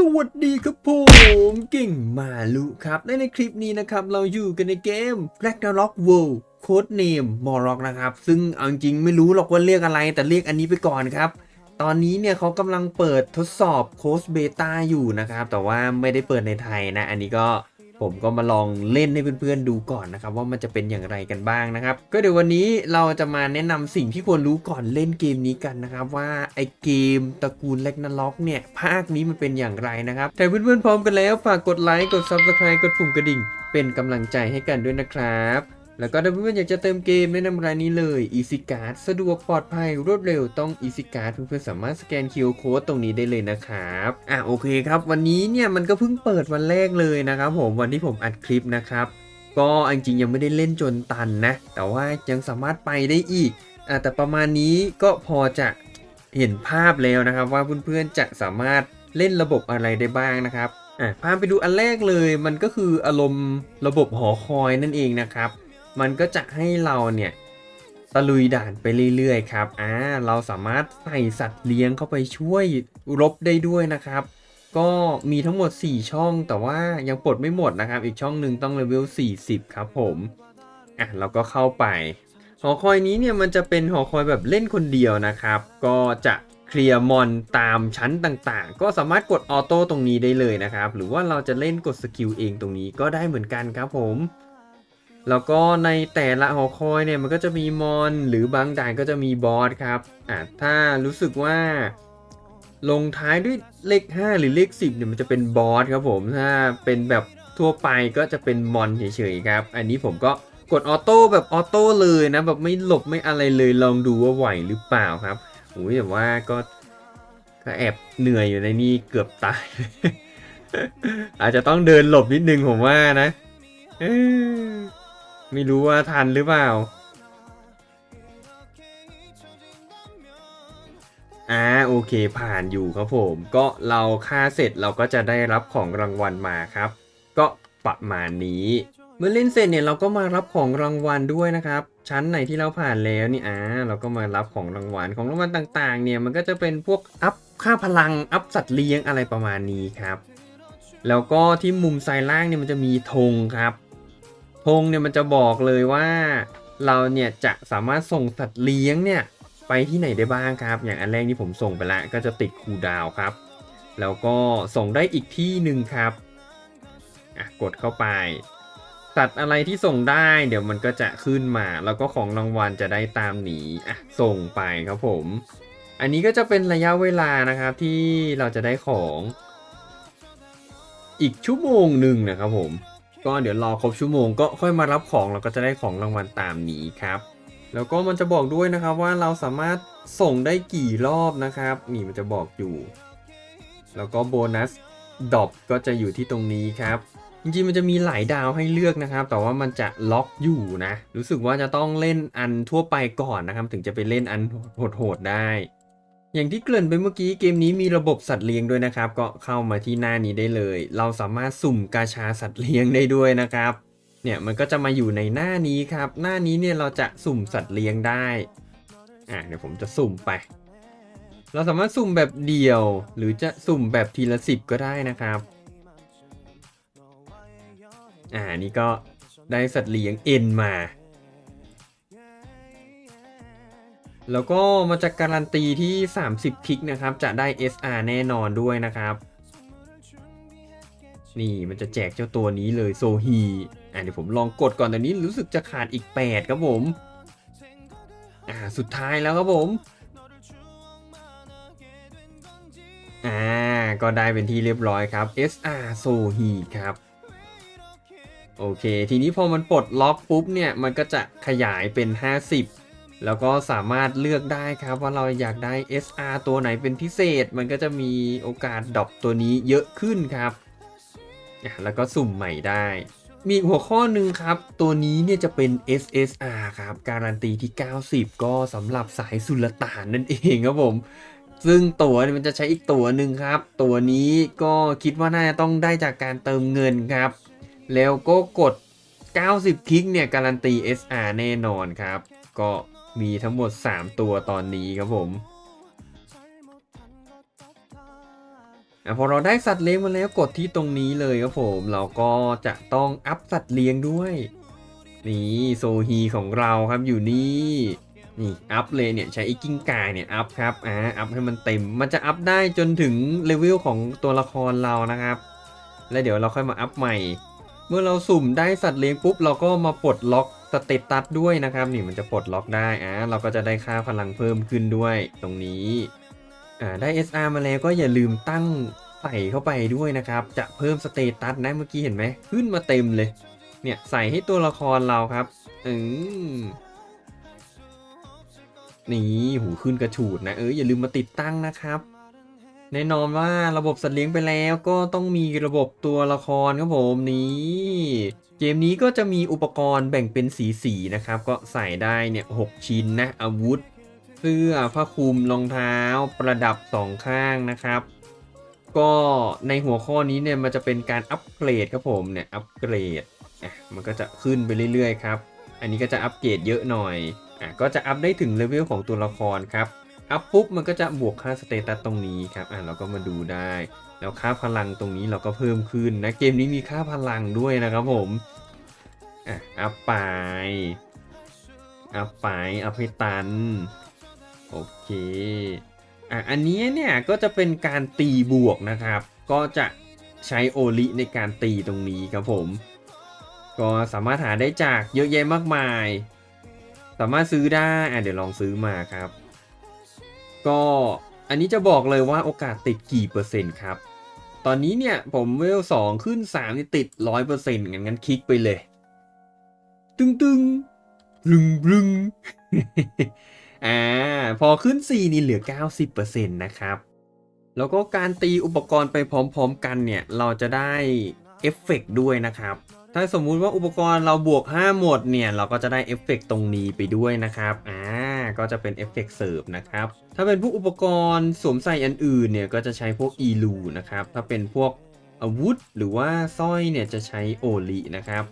สวัสดีครับผมกิ่งมาลุครับและในคลิปนี้นะครับ เราอยู่กันในเกม Ragnarok World Code Name m o r o k นะครับ ซึ่งเอาจริงๆไม่รู้หรอกว่าเรียกอะไร แต่เรียกอันนี้ไปก่อนครับ ตอนนี้เนี่ยเขากำลังเปิดทดสอบโค้ชเบต้าอยู่นะครับ แต่ว่าไม่ได้เปิดในไทยนะ อันนี้ก็ ผมก็มาลองเล่นให้เพื่อนๆดูก่อนนะครับ ว่ามันจะเป็นอย่างไรกันบ้างนะครับ ก็เดี๋ยววันนี้เราจะมาแนะนำสิ่งที่ควรรู้ก่อนเล่นเกมนี้กันนะครับ ว่าไอเกมตระกูลเล็กนาล็อกเนี่ยภาคนี้มันเป็นอย่างไรนะครับแต่เพื่อนๆพร้อมกันแล้วฝากกดไลค์กด Subscribe กดปุ่มกระดิ่ง เป็นกำลังใจให้กันด้วยนะครับ แล้วก็ถ้าเพื่อนๆอยากจะเติมเกมแนะนำรายนี้เลย Easy Card สะดวกปลอดภัยรวดเร็วต้อง Easy Card เพื่อนๆสามารถสแกน QR Code ตรงนี้ได้เลยนะครับอะโอเคครับ วันนี้เนี่ยมันก็เพิ่งเปิดวันแรกเลยนะครับผมวันที่ผมอัดคลิปนะครับก็จริงๆยังไม่ได้เล่นจนตันนะ แต่ว่ายังสามารถไปได้อีกอะแต่ประมาณนี้ก็พอจะเห็นภาพแล้วนะครับ ว่าเพื่อนๆจะสามารถเล่นระบบอะไรได้บ้างนะครับอะพาไปดูอันแรกเลยมันก็คืออารมณ์ระบบหอคอยนั่นเองนะครับ มันก็จะให้เราเนี่ยตะลุยด่านไปเรื่อยๆครับอ่าเราสามารถใส่สัตว์เลี้ยงเข้าไปช่วยรบได้ด้วยนะครับ ก็มีทั้งหมด 4 ช่องแต่ว่ายังปลดไม่หมดนะครับ อีกช่องหนึ่งต้องเลเวล 40 ครับผมอะเราก็เข้าไป หอคอยนี้เนี่ยมันจะเป็นหอคอยแบบเล่นคนเดียวนะครับ ก็จะเคลียร์มอนตามชั้นต่างๆ ก็สามารถกดออโต้ตรงนี้ได้เลยนะครับ หรือว่าเราจะเล่นกดสกิลเองตรงนี้ก็ได้เหมือนกันครับผม แล้วก็ในแต่ละหอคอยเนี่ยมันก็จะมีมอน หรือบางด่านก็จะมีบอสครับอะถ้ารู้สึกว่า ลงท้ายด้วยเลข 5 หรือเลข 10เนี่ยมันจะเป็นบอสครับผมถ้าเป็นแบบทั่วไปก็จะเป็นมอนเฉยๆครับ อันนี้ผมก็กดออโต้แบบออโต้เลยนะ แบบไม่หลบไม่อะไรเลยลองดูว่าไหวหรือเปล่าครับโอ้ยแต่ว่าก็ก็แอบเหนื่อยอยู่ในนี่เกือบตาย อาจจะต้องเดินหลบนิดนึงผมว่านะ ไม่รู้ว่าทันหรือเปล่า อ่าโอเคผ่านอยู่ครับผม ก็เราค่าเสร็จเราก็จะได้รับของรางวัลมาครับ ก็ประมาณนี้ เมื่อเล่นเสร็จเนี่ยเราก็มารับของรางวัลด้วยนะครับ ชั้นไหนที่เราผ่านแล้วนี่อ่าเราก็มารับของรางวัลของรางวัลต่างๆ เนี่ยมันก็จะเป็นพวกอัพค่าพลังอัพสัตว์เลี้ยงอะไรประมาณนี้ครับ แล้วก็ที่มุมซ้ายล่างเนี่ยมันจะมีธงครับ ธงเนี่ยมันจะบอกเลยว่าเราเนี่ยจะสามารถส่งสัตว์เลี้ยงเนี่ยไปที่ไหนได้บ้างครับ อย่างอันแรกที่ผมส่งไปละก็จะติดคูดาวครับ แล้วก็ส่งได้อีกที่หนึ่งครับอะกดเข้าไป สัตว์อะไรที่ส่งได้เดี๋ยวมันก็จะขึ้นมา แล้วก็ของรางวัลจะได้ตามหนีอะส่งไปครับผม อันนี้ก็จะเป็นระยะเวลานะครับที่เราจะได้ของ อีกชั่วโมงหนึ่งนะครับผม ก็เดี๋ยวรอครบชั่วโมงก็ค่อยมารับของเราก็จะได้ของรางวัลตามนี้ครับ แล้วก็มันจะบอกด้วยนะครับว่าเราสามารถส่งได้กี่รอบนะครับนี่มันจะบอกอยู่ แล้วก็โบนัสดอปก็จะอยู่ที่ตรงนี้ครับจริงๆมันจะมีหลายดาวให้เลือกนะครับ แต่ว่ามันจะล็อกอยู่นะ รู้สึกว่าจะต้องเล่นอันทั่วไปก่อนนะครับ ถึงจะไปเล่นอันโหดๆได้ อย่างที่เกริ่นไปเมื่อกี้เกมนี้มีระบบสัตว์เลี้ยงด้วยนะครับ ก็เข้ามาที่หน้านี้ได้เลย เราสามารถสุ่มกาชาสัตว์เลี้ยงได้ด้วยนะครับ เนี่ยมันก็จะมาอยู่ในหน้านี้ครับ หน้านี้เนี่ยเราจะสุ่มสัตว์เลี้ยงได้อะเดี๋ยวผมจะสุ่มไป เราสามารถสุ่มแบบเดียว หรือจะสุ่มแบบทีละสิบก็ได้นะครับอ่านี่ก็ได้สัตว์เลี้ยงเอ็นมา แล้วก็มาจากการันตีที่ 30 คลิกนะครับ จะได้ SR แน่นอนด้วยนะครับ นี่มันจะแจกเจ้าตัวนี้เลยโซฮีอะเดี๋ยวผมลองกดก่อนตอนนี้รู้สึกจะขาดอีก 8 ครับผม อ่าสุดท้ายแล้วครับผม อ่า ก็ได้เป็นที่เรียบร้อยครับ SR โซฮีครับโอเค ทีนี้พอมันปลดล็อกปุ๊บเนี่ย มันก็จะขยายเป็น 50 แล้วก็สามารถเลือกได้ครับว่าเราอยากได้ SR ตัวไหนเป็นพิเศษ มันก็จะมีโอกาสดรอปตัวนี้เยอะขึ้นครับ แล้วก็สุ่มใหม่ได้ มีหัวข้อหนึ่งครับ ตัวนี้เนี่ยจะเป็น SSR ครับ การันตีที่ 90 ก็สำหรับสายสุลต่านนั่นเองครับผม ซึ่งตัวมันจะใช้อีกตัวหนึ่งครับ ตัวนี้ก็คิดว่าน่าจะต้องได้จากการเติมเงินครับ แล้วก็กด 90 คลิกเนี่ยการันตี SR แน่นอนครับ ก็ มีทั้งหมด 3 ตัวตอนนี้ครับผมอะพอเราได้สัตว์เลี้ยงมาแล้วกดที่ตรงนี้เลยครับผมเราก็จะต้องอัพสัตว์เลี้ยงด้วยนี่โซฮีของเราครับอยู่นี่นี่อัพเลยเนี่ยใช้ไอ้กิ้งก่าเนี่ยอัพครับอ่าอัพให้มันเต็มมันจะอัพได้จนถึงเลเวลของตัวละครเรานะครับ แล้วเดี๋ยวเราค่อยมาอัพใหม่ เมื่อเราสุ่มได้สัตว์เลี้ยงปุ๊บเราก็มาปลดล็อก สเตตัสด้วยนะครับนี่มันจะปลดล็อกได้อ่าเราก็จะได้ค่าพลังเพิ่มขึ้นด้วยตรงนี้อ่าได้ SR มาแล้วก็อย่าลืมตั้งใส่เข้าไปด้วยนะครับ จะเพิ่มสเตตัสนะเมื่อกี้เห็นไหมขึ้นมาเต็มเลย เนี่ยใส่ให้ตัวละครเราครับอืมนี่หูขึ้นกระฉูดนะเอออย่าลืมมาติดตั้งนะครับ แน่นอนว่าระบบสัตว์เลี้ยงไปแล้วก็ต้องมีระบบตัวละครครับผมนี่เกมนี้ก็จะมีอุปกรณ์แบ่งเป็นสีสีนะครับ ก็ใส่ได้เนี่ยหกชิ้นนะอาวุธ เสื้อผ้าคลุมรองเท้า ประดับสองข้างนะครับ ก็ในหัวข้อนี้เนี่ยมันจะเป็นการอัปเกรดครับผมเนี่ยอัปเกรดอะมันก็จะขึ้นไปเรื่อยๆครับ อันนี้ก็จะอัปเกรดเยอะหน่อยอะก็จะอัพได้ถึงเลเวลของตัวละครครับ อัพปุ๊บมันก็จะบวกค่าสเตตัสตรงนี้ครับอะเราก็มาดูได้ แล้วค่าพลังตรงนี้เราก็เพิ่มขึ้นนะเกมนี้มีค่าพลังด้วยนะครับผมอะอัพไปอัพไปอัพให้ตันโอเคอะอันนี้เนี่ยก็จะเป็นการตีบวกนะครับ ก็จะใช้โอลิในการตีตรงนี้ครับผม ก็สามารถหาได้จากเยอะแยะมากมาย สามารถซื้อได้อะเดี๋ยวลองซื้อมาครับ ก็อันนี้จะบอกเลยว่าโอกาสติดกี่เปอร์เซ็นต์ครับ ตอนนี้เนี่ยผมเวลสองขึ้น3นี่ติดร้อยเปอร์เซ็นต์งั้นงั้นคลิกไปเลย ตึงตึงรึงรึงอ่าพอขึ้น 4 นี่เหลือ 90%นะครับ แล้วก็การตีอุปกรณ์ไปพร้อมๆกันเนี่ย เราจะได้เอฟเฟกต์ด้วยนะครับ ถ้าสมมุติว่าอุปกรณ์เราบวก 5 หมดเนี่ย เราก็จะได้เอฟเฟกต์ตรงนี้ไปด้วยนะครับ อ่า ก็จะเป็นเอฟเฟกต์เสริมนะครับ ถ้าเป็นพวกอุปกรณ์สวมใส่อันอื่นเนี่ยก็จะใช้พวกอีลูนะครับ ถ้าเป็นพวกอาวุธหรือว่าสร้อยเนี่ยจะใช้โอลินะครับ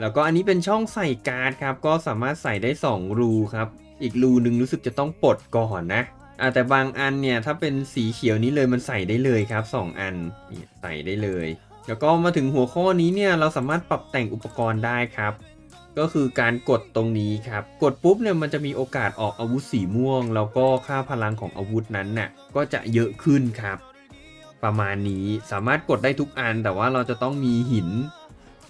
แล้วก็อันนี้เป็นช่องใส่การ์ดครับ ก็สามารถใส่ได้ 2 รูครับ อีกรูหนึ่งรู้สึกจะต้องปลดก่อนนะอ่าแต่บางอันเนี่ยถ้าเป็นสีเขียวนี้เลยมันใส่ได้เลยครับ 2 อันใส่ได้เลย แล้วก็มาถึงหัวข้อนี้เนี่ยเราสามารถปรับแต่งอุปกรณ์ได้ครับ ก็คือการกดตรงนี้ครับ กดปุ๊บเนี่ยมันจะมีโอกาสออกอาวุธสีม่วง แล้วก็ค่าพลังของอาวุธนั้นน่ะก็จะเยอะขึ้นครับ ประมาณนี้สามารถกดได้ทุกอัน แต่ว่าเราจะต้องมีหิน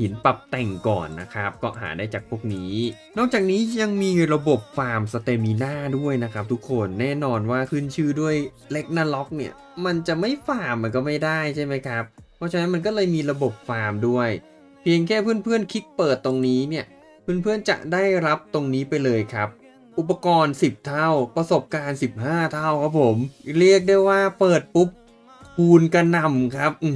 หินปรับแต่งก่อนนะครับ ก็หาได้จากพวกนี้ นอกจากนี้ยังมีระบบฟาร์มสเตมิน่าด้วยนะครับทุกคนแน่นอนว่าขึ้นชื่อด้วยเล็กนาล็อกเนี่ย มันจะไม่ฟาร์มมันก็ไม่ได้ใช่ไหมครับ เพราะฉะนั้นมันก็เลยมีระบบฟาร์มด้วย เพียงแค่เพื่อนๆคลิกเปิดตรงนี้เนี่ย เพื่อนๆจะได้รับตรงนี้ไปเลยครับ อุปกรณ์ 10 เท่า ประสบการณ์ 15 เท่าครับผม เรียกได้ว่าเปิดปุ๊บคูณกระนำครับ อื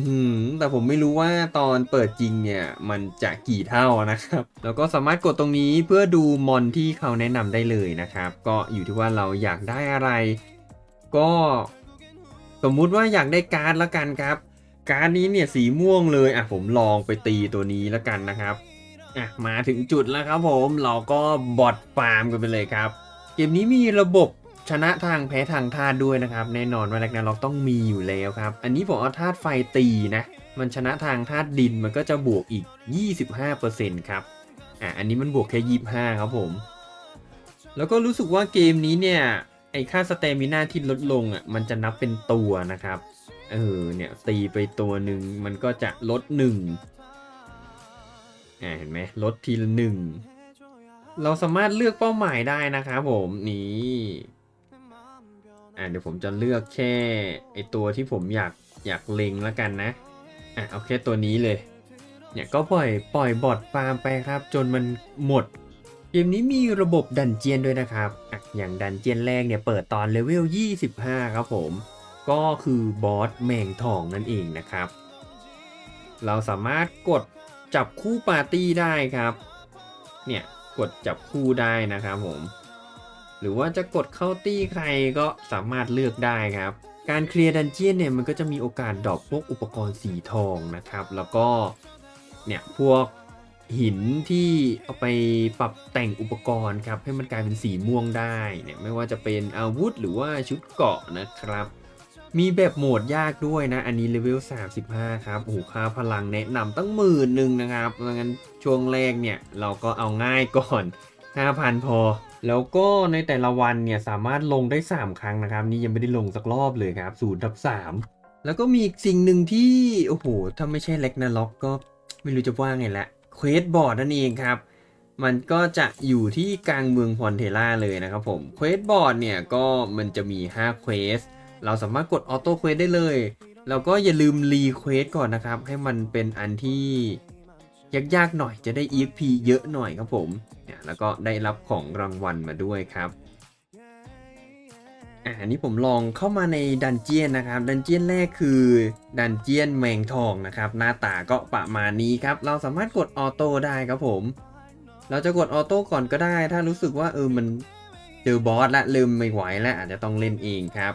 แต่ผมไม่รู้ว่าตอนเปิดจริงเนี่ย มันจะกี่เท่านะครับ แล้วก็สามารถกดตรงนี้เพื่อดูมอนที่เขาแนะนำได้เลยนะครับ ก็อยู่ที่ว่าเราอยากได้อะไร ก็สมมุติว่าอยากได้การ์ดละกันครับ การ์ดนี้เนี่ยสีม่วงเลย อะผมลองไปตีตัวนี้ละกันนะครับ อะมาถึงจุดแล้วครับผมเราก็บอทฟาร์มกันไปเลยครับ เกมนี้มีระบบชนะทางแพ้ทางธาตุด้วยนะครับ แน่นอนว่าแรกนาล็อกต้องมีอยู่แล้วครับ อันนี้ผมเอาธาตุไฟตีนะ มันชนะทางธาตุดินมันก็จะบวกอีก 25%ครับอะอันนี้มันบวกแค่ 25 ครับผม แล้วก็รู้สึกว่าเกมนี้เนี่ยไอค่าสเตมิน่าที่ลดลงอะมันจะนับเป็นตัวนะครับ เออเนี่ยตีไปตัวหนึ่งมันก็จะลดหนึ่ง อ่าเห็นไหมลดทีละหนึ่งเราสามารถเลือกเป้าหมายได้นะครับผมนี่อ่าเดี๋ยวผมจะเลือกแค่ไอตัวที่ผมอยากอยากเล็งแล้วกันนะอะเอาแค่ตัวนี้เลยเนี่ยก็ปล่อยปล่อยบอทฟาร์มไปครับ จนมันหมดเกมนี้มีระบบดันเจียนด้วยนะครับอะอย่างดันเจียนแรกเนี่ยเปิดตอนเลเวล 25 ครับผม ก็คือบอสแมงทองนั่นเองนะครับ เราสามารถกด จับคู่ปาร์ตี้ได้ครับ เนี่ยกดจับคู่ได้นะครับผม หรือว่าจะกดเข้าตี้ใครก็สามารถเลือกได้ครับ การเคลียร์ดันเจียนเนี่ยมันก็จะมีโอกาสดรอปพวกอุปกรณ์สีทองนะครับ แล้วก็เนี่ยพวกหินที่เอาไปปรับแต่งอุปกรณ์ครับให้มันกลายเป็นสีม่วงได้เนี่ยไม่ว่าจะเป็นอาวุธหรือว่าชุดเกราะนะครับ มีแบบโหมดยากด้วยนะ อันนี้เลเวล 35 ครับ โอ้โหค่าพลังแนะนำตั้งหมื่นหนึ่งนะครับดังนั้นช่วงแรกเนี่ยเราก็เอาง่ายก่อน 5,000 พอ แล้วก็ในแต่ละวันเนี่ยสามารถลงได้ 3 ครั้งนะครับ นี่ยังไม่ได้ลงสักรอบเลยครับ0ทับ3แล้วก็มีอีกสิ่งหนึ่งที่ โอ้โห ถ้าไม่ใช่เล็กนาล็อกก็ไม่รู้จะว่าไงละเควสบอร์ดนั่นเองครับมันก็จะอยู่ที่กลางเมืองพอนเทล่าเลยนะครับผม เควสบอร์ดเนี่ยก็มันจะมี 5 เควส เราสามารถกดออโต้เควสได้เลย แล้วก็อย่าลืมรีเควสก่อนนะครับ ให้มันเป็นอันที่ยากๆหน่อยจะได้ EXP เยอะหน่อยครับผมเนี่ยแล้วก็ได้รับของรางวัลมาด้วยครับอันนี้ผมลองเข้ามาในดันเจียนนะครับ ดันเจียนแรกคือดันเจียนแมงทองนะครับ หน้าตาก็ประมาณนี้ครับ เราสามารถกดออโต้ได้ครับผม เราจะกดออโต้ก่อนก็ได้ ถ้ารู้สึกว่าเออมันเจอบอสละลืมไม่ไหวแล้วอาจจะต้องเล่นเองครับ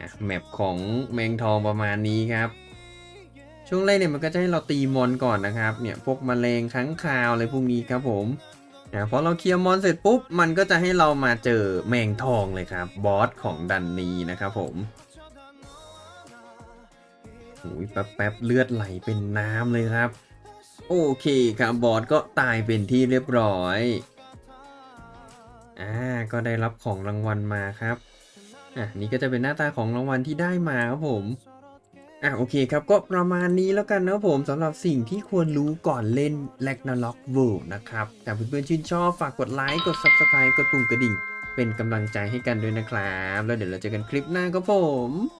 อะแมปของแมงทองประมาณนี้ครับ ช่วงแรกเนี่ยมันก็จะให้เราตีมอนก่อนนะครับเนี่ยพวกแมลงค้างคาวอะไรพวกนี้ครับผมอะพอเราเคลียร์มอนเสร็จปุ๊บมันก็จะให้เรามาเจอแมงทองเลยครับบอสของดันนี้นะครับผมโอ้ยแป๊บๆเลือดไหลเป็นน้ำเลยครับ โอเคครับบอสก็ตายเป็นที่เรียบร้อยอ่าก็ได้รับของรางวัลมาครับ อะนี่ก็จะเป็นหน้าตาของรางวัลที่ได้มาครับผมอะโอเคครับก็ประมาณนี้แล้วกันนะผมสำหรับสิ่งที่ควรรู้ก่อนเล่น r a g n a r o k World นะครับแต่เพื่อนๆชื่นชอบฝากกดไลค์กด Subscribe กดปุ่มกระดิ่ง เป็นกำลังใจให้กันด้วยนะครับ แล้วเดี๋ยวเราเจอกันคลิปหน้าครับผม